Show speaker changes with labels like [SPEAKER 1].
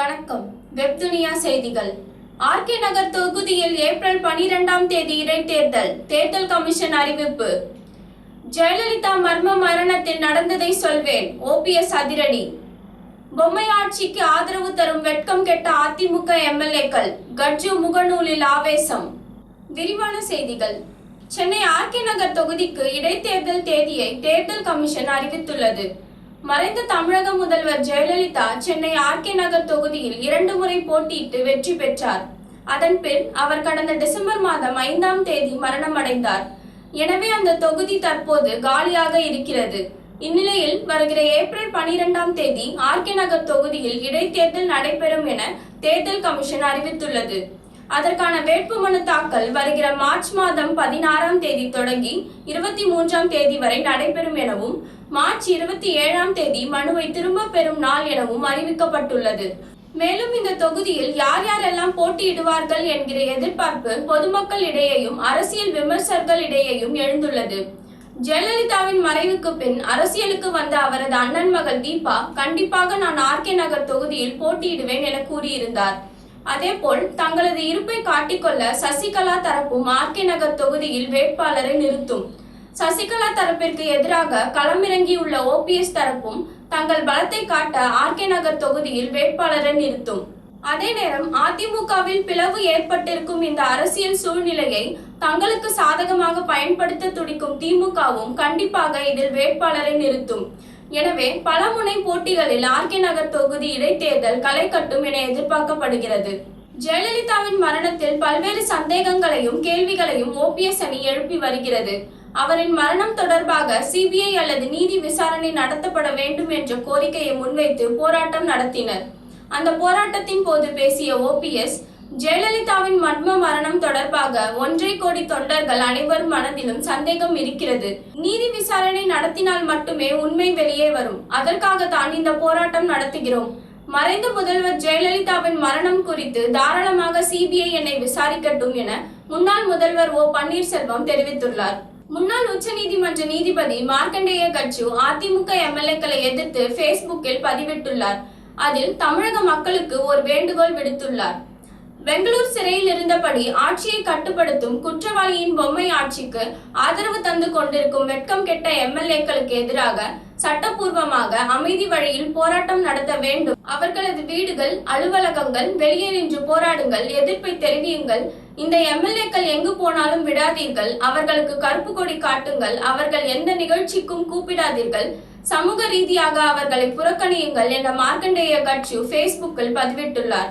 [SPEAKER 1] வணக்கம் வெப்துனியா செய்திகள் ஆர்கே நகர் தொகுதியில் ஏப்ரல் பனிரெண்டாம் தேதி இடைத்தேர்தல் தேர்தல் கமிஷன் அறிவிப்பு ஜெயலலிதா மர்ம மரணத்தில் நடந்ததை சொல்வேன் ஓபிஎஸ் அதிரடி பொம்மை ஆட்சிக்கு ஆதரவு தரும் வெட்கம் கெட்ட அதிமுக எம்எல்ஏக்கள் கட்ஜு முகநூலில் ஆவேசம் விரிவான செய்திகள் சென்னை ஆர்கே நகர் தொகுதிக்கு இடைத்தேர்தல் தேதியை தேர்தல் கமிஷன் அறிவித்துள்ளது மறைந்த தமிழக முதல்வர் ஜெயலலிதா சென்னை ஆர்கே நகர் தொகுதியில் இரண்டு முறை போட்டியிட்டு வெற்றி பெற்றார் அதன் பின் அவர் கடந்த டிசம்பர் மாதம் ஐந்தாம் தேதி மரணம் அடைந்தார் எனவே அந்த தொகுதி தற்போது காலியாக இருக்கிறது இந்நிலையில் வருகிற ஏப்ரல் பனிரெண்டாம் தேதி ஆர்கே நகர் தொகுதியில் இடைத்தேர்தல் நடைபெறும் என தேர்தல் கமிஷன் அறிவித்துள்ளது அதற்கான வேட்புமனு தாக்கல் வருகிற மார்ச் மாதம் பதினாறாம் தேதி தொடங்கி இருபத்தி மூன்றாம் தேதி வரை நடைபெறும் எனவும் மார்ச் இருபத்தி ஏழாம் தேதி மனுவை திரும்ப பெறும் நாள் எனவும் அறிவிக்கப்பட்டுள்ளது மேலும் இந்த தொகுதியில் யார் யாரெல்லாம் போட்டியிடுவார்கள் என்கிற எதிர்பார்ப்பு இடையேயும் அரசியல் இடையையும் எழுந்துள்ளது ஜெயலலிதாவின் மறைவுக்கு பின் அரசியலுக்கு வந்த அவரது அண்ணன் மகள் தீபா கண்டிப்பாக நான் ஆர்கே நகர் தொகுதியில் போட்டியிடுவேன் என கூறியிருந்தார் அதேபோல் தங்களது இருப்பை காட்டிக்கொள்ள சசிகலா தரப்பும் ஆர்கே நகர் தொகுதியில் வேட்பாளரை நிறுத்தும் சசிகலா தரப்பிற்கு எதிராக களமிறங்கியுள்ள ஓபிஎஸ் தரப்பும் தங்கள் பலத்தை காட்ட ஆர்கே நகர் தொகுதியில் வேட்பாளரை நிறுத்தும் அதே நேரம் அதிமுகவில் பிளவு ஏற்பட்டிருக்கும் இந்த அரசியல் சூழ்நிலையை தங்களுக்கு சாதகமாக பயன்படுத்த துடிக்கும் திமுகவும் கண்டிப்பாக இதில் வேட்பாளரை நிறுத்தும் எனவே பலமுனை போட்டிகளில் ஆர்கே நகர் தொகுதி இடைத்தேர்தல் களை கட்டும் என எதிர்பார்க்கப்படுகிறது ஜெயலலிதாவின் மரணத்தில் பல்வேறு சந்தேகங்களையும் கேள்விகளையும் ஓபிஎஸ் அணி எழுப்பி வருகிறது அவரின் மரணம் தொடர்பாக சிபிஐ அல்லது நீதி விசாரணை நடத்தப்பட வேண்டும் என்ற கோரிக்கையை முன்வைத்து போராட்டம் நடத்தினர் அந்த போராட்டத்தின் போது பேசிய ஓபிஎஸ் ஜெயலலிதாவின் மர்ம மரணம் தொடர்பாக ஒன்றை கோடி தொண்டர்கள் அனைவரும் மனதிலும் சந்தேகம் இருக்கிறது நீதி விசாரணை நடத்தினால் மட்டுமே உண்மை வெளியே வரும் அதற்காக தான் இந்த போராட்டம் நடத்துகிறோம் மறைந்த முதல்வர் ஜெயலலிதாவின் மரணம் குறித்து தாராளமாக சிபிஐ என்னை விசாரிக்கட்டும் என முன்னாள் முதல்வர் ஓ பன்னீர்செல்வம் தெரிவித்துள்ளார் முன்னாள் உச்ச நீதிமன்ற நீதிபதி மார்க்கண்டேய கட்சி அதிமுக எம்எல்ஏக்களை எதிர்த்து பேஸ்புக்கில் பதிவிட்டுள்ளார் அதில் தமிழக மக்களுக்கு ஒரு வேண்டுகோள் விடுத்துள்ளார் பெங்களூர் சிறையில் இருந்தபடி ஆட்சியை கட்டுப்படுத்தும் குற்றவாளியின் பொம்மை ஆட்சிக்கு ஆதரவு தந்து கொண்டிருக்கும் வெட்கம் கெட்ட எம்எல்ஏக்களுக்கு எதிராக சட்டப்பூர்வமாக அமைதி வழியில் போராட்டம் நடத்த வேண்டும் அவர்களது வீடுகள் அலுவலகங்கள் வெளியே நின்று போராடுங்கள் எதிர்ப்பை தெரிவியுங்கள் இந்த எம்எல்ஏக்கள் எங்கு போனாலும் விடாதீர்கள் அவர்களுக்கு கருப்பு கொடி காட்டுங்கள் அவர்கள் எந்த நிகழ்ச்சிக்கும் கூப்பிடாதீர்கள் சமூக ரீதியாக அவர்களை புறக்கணியுங்கள் என மார்க்கண்டேய கட்சி பேஸ்புக்கில் பதிவிட்டுள்ளார்